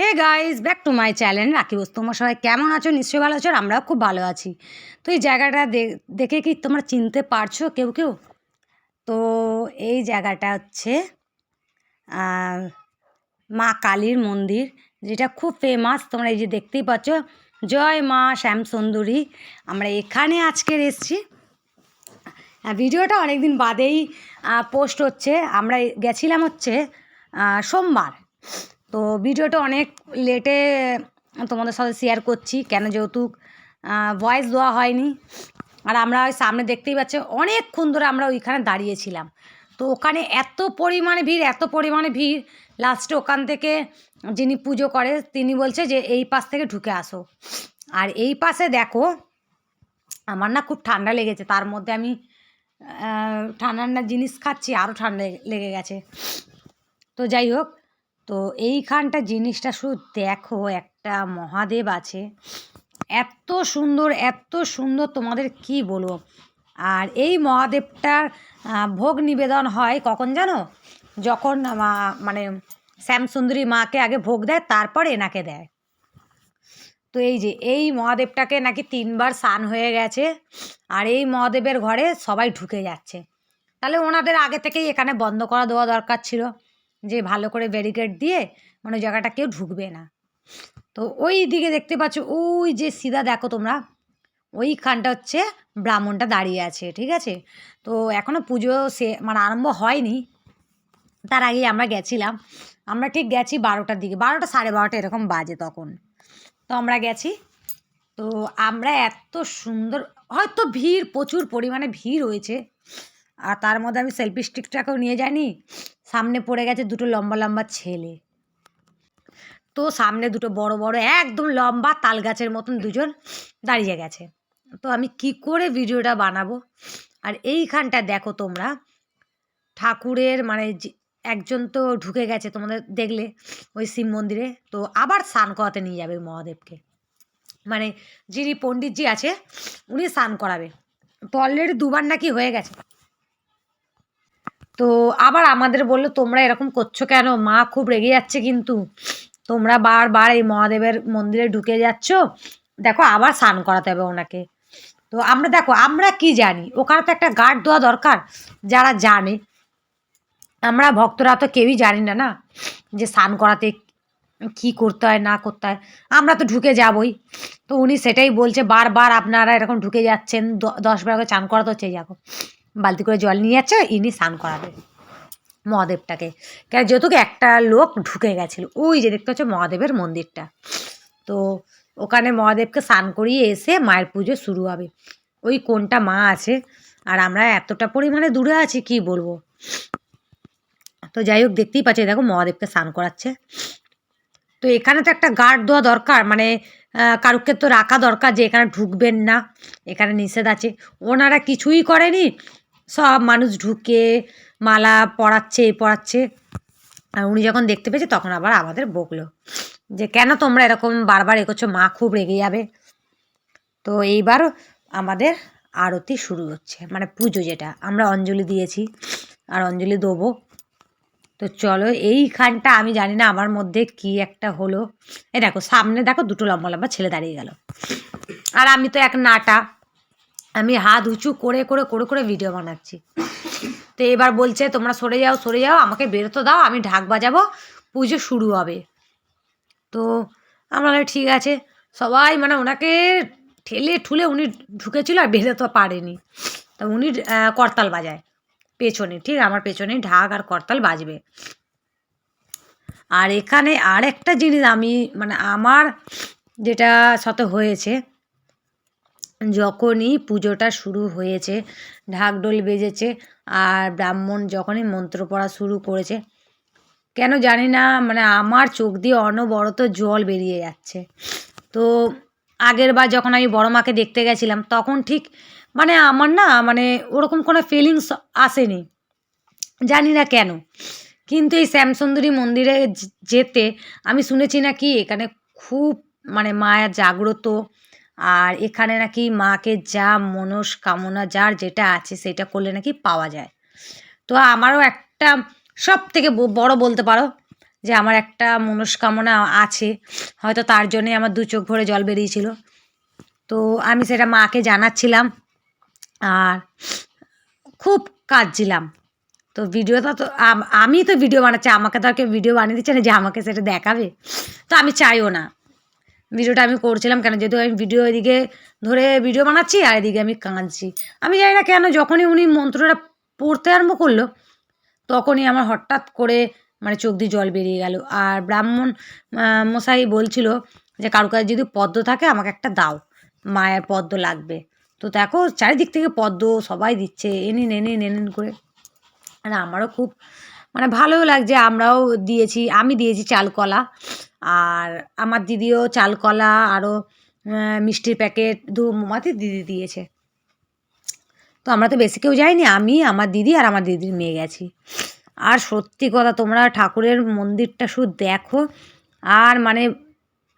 Hey guys back to my channel Rakhi boss তোমার সবাই কেমন আছো? নিশ্চয়ই ভালো আছো আমরাও খুব ভালো আছি। তো এই জায়গাটা দেখে কি তোমরা চিনতে পারছ কেউ কেউ? তো এই জায়গাটা হচ্ছে মা কালীর মন্দির, যেটা খুব ফেমাস তোমরা এই যে দেখতেই পাচ্ছ, জয় মা শ্যামসুন্দরী। আমরা এখানে আজকের এসছি। ভিডিওটা অনেক দিন বাদেই পোস্ট হচ্ছে। আমরা গেছিলাম হচ্ছে সোমবার। তো ভিডিওটা অনেক লেটে তোমাদের সাথে শেয়ার করছি, কেন যেহেতু ভয়েস দেওয়া হয়নি। আর আমরা ওই সামনে দেখতেই পাচ্ছি, অনেকক্ষণ ধরে আমরা ওইখানে দাঁড়িয়েছিলাম তো ওখানে এত পরিমাণে ভিড়, এত পরিমাণে ভিড়। লাস্টে ওখান থেকে যিনি পুজো করে, তিনি বলছে যে, এই পাশ থেকে ঢুকে আসো। আর এই পাশে দেখো, আমার না খুব ঠান্ডা লেগেছে। তার মধ্যে আমি ঠান্ডা ঠান্ডা জিনিস খাচ্ছি আরও ঠান্ডা লেগে গেছে। তো যাই হোক তো এইখানটা জিনিসটা শুধু দেখো, একটা মহাদেব আছে। এত সুন্দর এত সুন্দর, তোমাদের কি বলব? আর এই মহাদেবটার ভোগ নিবেদন হয় কখন জানো? যখন মানে শ্যামসুন্দরী মাকে আগে ভোগ দেয়, তারপর এনাকে দেয়। তো এই যে, এই মহাদেবটাকে নাকি তিনবার স্নান হয়ে গেছে, আর এই মহাদেবের ঘরে সবাই ঢুকে যাচ্ছে। তাহলে ওনাদের আগে থেকেই এখানে বন্ধ করা দেওয়া দরকার ছিল। যে ভালো করে ব্যারিকেড দিয়ে মানে জায়গাটা কেউ ঢুকবে না। তো ওই দিকে দেখতে পাচ্ছ, ওই যে সিধা দেখো তোমরা, ওইখানটা হচ্ছে ব্রাহ্মণটা দাঁড়িয়ে আছে, ঠিক আছে? তো এখনও পুজো সে মানে আরম্ভ হয়নি, তার আগেই আমরা গেছিলাম। আমরা ঠিক গেছি বারোটার দিকে, বারোটা সাড়ে বারোটা এরকম বাজে তখন। তো আমরা গেছি, তো আমরা এত সুন্দর, হয়তো ভিড়, প্রচুর পরিমাণে ভিড় হয়েছে। আর তার মধ্যে আমি সেলফি স্টিকটাকেও নিয়ে যাইনি। সামনে পড়ে গেছে দুটো লম্বা লম্বা ছেলে। তো সামনে দুটো বড় বড় একদম লম্বা তাল গাছের মতন দুজন দাঁড়িয়ে গেছে। তো আমি কি করে ভিডিওটা বানাবো? আর এইখানটা দেখো তোমরা। ঠাকুরের মানে একজন তো ঢুকে গেছে তোমাদের দেখলে ওই শিব মন্দিরে। তো আবার স্নান করাতে নিয়ে যাবে মহাদেবকে। মানে যিনি পণ্ডিতজি আছে, উনি স্নান করাবে। তো অলরেডি দুবার নাকি হয়ে গেছে। তো আবার আমাদের বলল, তোমরা এরকম করছ কেন? মা খুব রেগে যাচ্ছে কিন্তু। তোমরা বারবার এই মহাদেবের মন্দিরে ঢুকে যাচ্ছ। দেখো, আবার স্নান করাতে হবে ওনাকে। তো আমরা, দেখো, আমরা কি জানি? ওখানে তো একটা গার্ড দেওয়া দরকার, যারা জানে। আমরা ভক্তরা তো কেউই জানি না না? যে স্নান করাতে কি করতে হয়, না করতে হয়। আমরা তো ঢুকে যাবই। তো উনি সেটাই বলছে, বারবার আপনারা এরকম ঢুকে যাচ্ছেন। দশ বার করে চান করাতে হচ্ছে। যাকো বালতি করে জল নিয়ে যাচ্ছে, ইনি স্নান করাবে মহাদেবটাকে। কেন যেহেতু একটা লোক ঢুকে গেছিল, ওই যে দেখতে হচ্ছে মহাদেবের মন্দিরটা। তো ওখানে মহাদেবকে স্নান করিয়ে এসে মায়ের পুজো শুরু হবে। ওই কোনটা মা আছে, আর আমরা এতটা পরিমাণে দূরে আছি, কি বলব? তো যাই হোক, দেখতেই পাচ্ছি দেখো মহাদেবকে স্নান করাচ্ছে। তো এখানে তো একটা গার্ড দেওয়া দরকার মানে কারুকে তো রাখা দরকার যে এখানে ঢুকবেন না, এখানে নিষেধ আছে। ওনারা কিছুই করেনি সব মানুষ ঢুকে মালা পরাচ্ছে, এ পরাচ্ছে। আর উনি যখন দেখতে পেয়েছে, তখন আবার আমাদের বকলো যে, কেন তোমরা এরকম বারবার এ করছ মা খুব রেগে যাবে। তো এইবার আমাদের আরতি শুরু হচ্ছে মানে পুজো যেটা। আমরা অঞ্জলি দিয়েছি, আর অঞ্জলি দেবো। তো চলো, এইখানটা আমি জানি না আমার মধ্যে কি একটা হলো। এ দেখো, সামনে দেখো দুটো লম্বা লম্বা ছেলে দাঁড়িয়ে গেল। আর আমি তো এক নাটা। আমি হাত উঁচু করে করে করে করে ভিডিও বানাচ্ছি। তো এবার বলছে, তোমরা সরে যাও সরে যাও, আমাকে বেরোতে দাও, আমি ঢাক বাজাবো, পুজো শুরু হবে। তো আমরা ঠিক আছে। সবাই মানে ওনাকে ঠেলে ঠুলে উনি ঢুকেছিল আর বেরোতে পারেনি। তা উনি করতাল বাজায়, পেছনে, ঠিক আমার পেছনে ঢাক আর করতাল বাজবে। আর এখানে আর একটা জিনিস আমি মানে আমার যেটা সাথে হয়েছে যখনই পুজোটা শুরু হয়েছে, ঢাকঢোল বেজেছে আর ব্রাহ্মণ যখনই মন্ত্র পড়া শুরু করেছে, কেন জানি না মানে আমার চোখ দিয়ে অনবরত জল বেরিয়ে যাচ্ছে। তো আগের বার যখন আমি বড় মাকে দেখতে গেছিলাম, তখন ঠিক মানে আমার না মানে ওরকম কোনো ফিলিংস আসেনি, জানি না কেন। কিন্তু এই শ্যামসুন্দরী মন্দিরে যেতে আমি শুনেছি নাকি এখানে খুব মানে মায়া জাগ্রত আর এখানে নাকি মাকে যা মনস্কামনা যার যেটা আছে সেটা করলে নাকি পাওয়া যায়। তো আমারও একটা সব থেকে বড় বলতে পারো যে আমার একটা মনস্কামনা আছে, হয়তো তার জন্যে আমার দু চোখ ভরে জল বেরিয়েছিল। তো আমি সেটা মাকে জানাচ্ছিলাম আর খুব কাঁদছিলাম। তো ভিডিওটা তো আমি তো ভিডিও বানাচ্ছি, আমাকে তো আর কেউ ভিডিও বানিয়ে দিচ্ছে না যে আমাকে সেটা দেখাবে। তো আমি চাইও না। ভিডিওটা আমি করছিলাম কেন? যেহেতু আমি ভিডিও এদিকে ধরে ভিডিও বানাচ্ছি আর এদিকে আমি কাঁদছি। আমি জানি না কেন যখনই উনি মন্ত্রটা পড়তে আরম্ভ করল, তখনই আমার হঠাৎ করে মানে চোখ দিয়ে জল বেরিয়ে গেল। আর ব্রাহ্মণ মশাই বলছিল যে, কারও কাছে যদি পদ্ম থাকে, আমাকে একটা দাও। মায়ের পদ্ম লাগবে। তো দেখো, চারিদিক থেকে পদ্ম সবাই দিচ্ছে এনে নেনে নেনেন করে। আর আমারও খুব মানে ভালোও লাগছে, আমরাও দিয়েছি, আমি দিয়েছি চালকলা। আর আমার দিদিও চালকলা আরও মিষ্টির প্যাকেট, দু মোমাতে দিদি দিয়েছে। তো আমরা তো বেশি কেউ যাইনি, আমি, আমার দিদি আর আমার দিদির মেয়ে গেছি। আর সত্যি কথা, তোমরা ঠাকুরের মন্দিরটা শুধু দেখো, আর মানে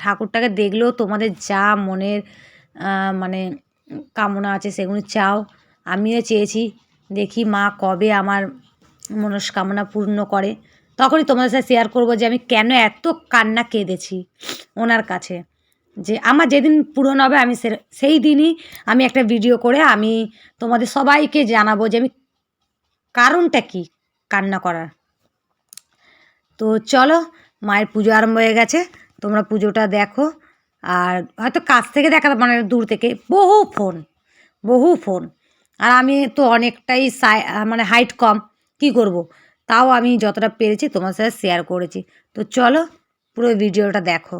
ঠাকুরটাকে দেখলেও তোমাদের যা মনের মানে কামনা আছে সেগুলো চাও, আমিও চেয়েছি, দেখি মা কবে আমার মনস্কামনা পূর্ণ করে। তখনই তোমাদের সাথে শেয়ার করব যে আমি কেন এত কান্না কেঁদেছি ওনার কাছে। যে আমার যেদিন পূরণ হবে আমি সেই দিনই আমি একটা ভিডিও করে আমি তোমাদের সবাইকে জানাব যে আমি কারণটা কি কান্না করার। তো চলো, মায়ের পুজো আরম্ভ হয়ে গেছে, তোমরা পুজোটা দেখো। আর হয়তো কাছ থেকে দেখা মানে দূর থেকে। বহু ফোন বহু ফোন আর আমি তো অনেকটাই মানে হাইট কম। কি করব। তাও আমি যতটা পেরেছি তোমার সাথে শেয়ার করেছি তো চলো পুরো ভিডিওটা দেখো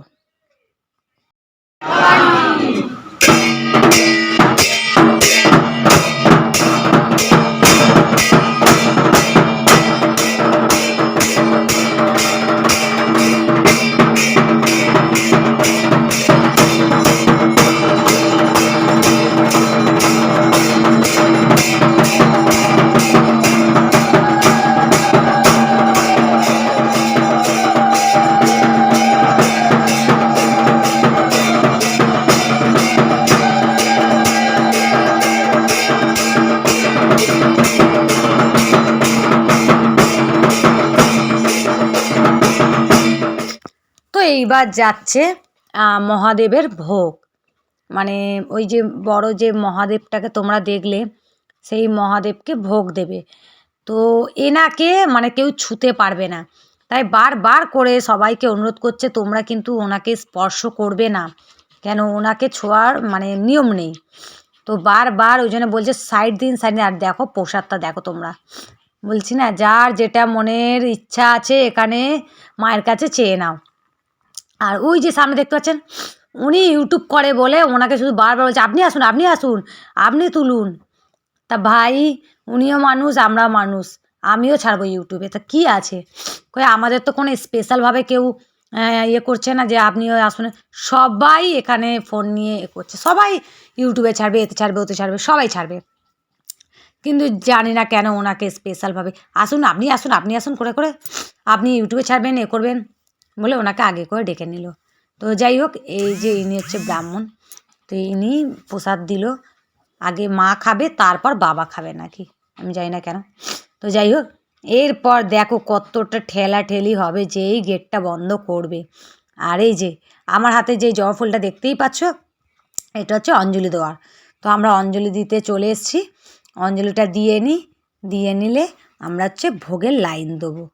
এইবার যাচ্ছে মহাদেবের ভোগ। মানে ওই যে বড় যে মহাদেবটাকে তোমরা দেখলে, সেই মহাদেবকে ভোগ দেবে। তো এনাকে মানে কেউ ছুতে পারবে না। তাই বারবার করে সবাইকে অনুরোধ করছে, তোমরা কিন্তু ওনাকে স্পর্শ করবে না। কেন? ওনাকে ছোঁয়ার মানে নিয়ম নেই। তো বারবার ওই জন্য বলছে, সাইড দিন সাইড দিন। আর দেখো, প্রসাদটা দেখো তোমরা। বলছি না, যার যেটা মনের ইচ্ছা আছে, এখানে মায়ের কাছে চেয়ে নাও। আর ওই যে সামনে দেখতে পাচ্ছেন, উনি ইউটিউব করে বলে ওনাকে শুধু বারবার বলছে, আপনি আসুন আপনি আসুন, আপনি তুলুন। তা ভাই, উনিও মানুষ, আমরাও মানুষ, আমিও ছাড়বো ইউটিউবে তা কী আছে? কই, আমাদের তো কোনো স্পেশালভাবে কেউ ইয়ে করছে না যে আপনিও আসুন, সবাই এখানে ফোন নিয়ে এ করছে, সবাই ইউটিউবে ছাড়বে, এতে ছাড়বে, ওতে ছাড়বে, সবাই ছাড়বে। কিন্তু জানি না কেন ওনাকে স্পেশালভাবে আসুন, আপনি আসুন আপনি আসুন, করে করে, আপনি ইউটিউবে ছাড়বেন, এ করবেন। বলে ওনাকে আগে করে ডেকে নিল। তো যাই হোক, এই যে ইনি হচ্ছে ব্রাহ্মণ, তো ইনি প্রসাদ দিল। আগে মা খাবে, তারপর বাবা খাবে নাকি? আমি জানি না কেন। তো যাই হোক, এরপর দেখো কতটা ঠেলা ঠেলি হবে যে এই গেটটা বন্ধ করবে। আর এই যে, আমার হাতে যে জবা ফুলটা দেখতেই পাচ্ছ, এটা হচ্ছে অঞ্জলি দেওয়ার। তো আমরা অঞ্জলি দিতে চলে এসেছি। অঞ্জলিটা দিয়ে নিই দিয়ে নিলে আমরা হচ্ছে ভোগের লাইন দেবো।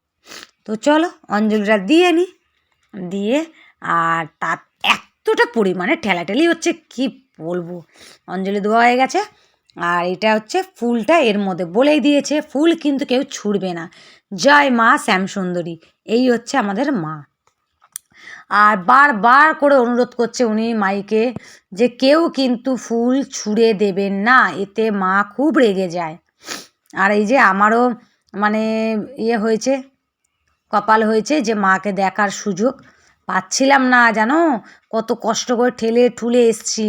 তো চলো, অঞ্জলিটা দিয়ে নিই দিয়ে, আর তার এতটা পরিমাণে ঠেলাঠেলি হচ্ছে, কি বলব? অঞ্জলি দেওয়া হয়ে গেছে, আর এটা হচ্ছে ফুলটা এর মধ্যে বলেই দিয়েছে, ফুল কিন্তু কেউ ছুঁড়বে না। জয় মা শ্যামসুন্দরী, এই হচ্ছে আমাদের মা। আর বারবার করে অনুরোধ করছে উনি মাইকে যে কেউ কিন্তু ফুল ছুঁড়ে দেবেন না, এতে মা খুব রেগে যায়। আর এই যে আমারও মানে ইয়ে হয়েছে কপাল হয়েছে যে মাকে দেখার সুযোগ পাচ্ছিলাম না, জানো? কত কষ্ট করে ঠেলে ঠুলে এসছি।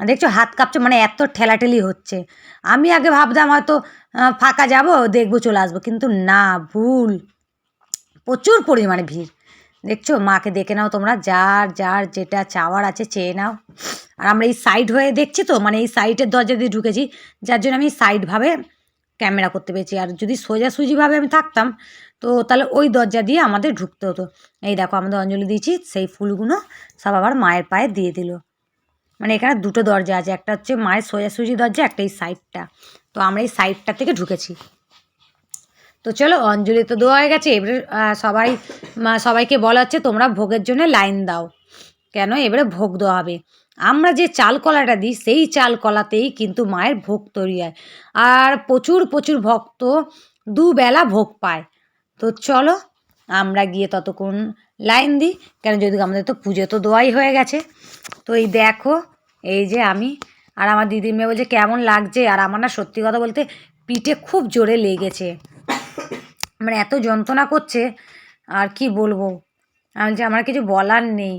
দেখছ, হাত কাঁপছে মানে এত ঠেলাঠেলি হচ্ছে। আমি আগে ভাবতাম হয়তো ফাঁকা যাব, দেখব, চলে আসব, কিন্তু না, ভুল। প্রচুর পরিমাণে ভিড়। দেখছ, মাকে দেখে নাও তোমরা, যার যার যেটা চাওয়ার আছে চেয়ে নাও। আর আমরা এই সাইড হয়ে দেখছি তো মানে এই সাইডের দরজা দিয়ে ঢুকেছি, যার জন্য আমি সাইডভাবে ক্যামেরা করতে পেরেছি। আর যদি সোজাসুজিভাবে আমি থাকতাম তো তাহলে ওই দরজা দিয়ে আমাদের ঢুকতে হতো। এই দেখো আমাদের অঞ্জলি দিয়েছি, সেই ফুলগুলো সব আবার মায়ের পায়ে দিয়ে দিল। মানে এখানে দুটো দরজা আছে, একটা হচ্ছে মায়ের সোজাসুজি দরজা, একটা এই সাইডটা। তো আমরা এই সাইডটা থেকে ঢুকেছি। তো চলো, অঞ্জলি তো দেওয়া হয়ে গেছে, এবারে সবাই সবাইকে বলা হচ্ছে তোমরা ভোগের জন্য লাইন দাও। কেন? এবারে ভোগ দেওয়া হবে। আমরা যে চাল কলাটা দিই, সেই চাল কলাতেই কিন্তু মায়ের ভোগ তৈরি হয়। আর প্রচুর প্রচুর ভক্ত দুবেলা ভোগ পায়। তো চলো, আমরা গিয়ে ততক্ষণ লাইন দিই। কেন যদি আমাদের তো পুজো তো দোয়াই হয়ে গেছে। তো এই দেখো, এই যে আমি আর আমার দিদির মেয়ে বলছে, কেমন লাগছে? আর আমার না সত্যি কথা বলতে পিঠে খুব জোরে লেগেছে। মানে এত যন্ত্রণা করছে, আর কি বলব? আমি বলছি, আমার কিছু বলার নেই।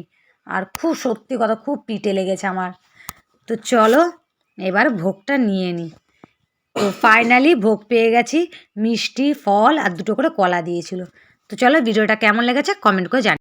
আর খুব সত্যি কথা, খুব পিঠে লেগেছে আমার। তো চলো, এবার ভোগটা নিয়ে নিই। তো ফাইনালি ভোগ পেয়ে গেছি, মিষ্টি, ফল আর দুটো করে কলা দিয়েছিল। তো চলো ভিডিওটা কেমন লেগেছে কমেন্ট করে জানি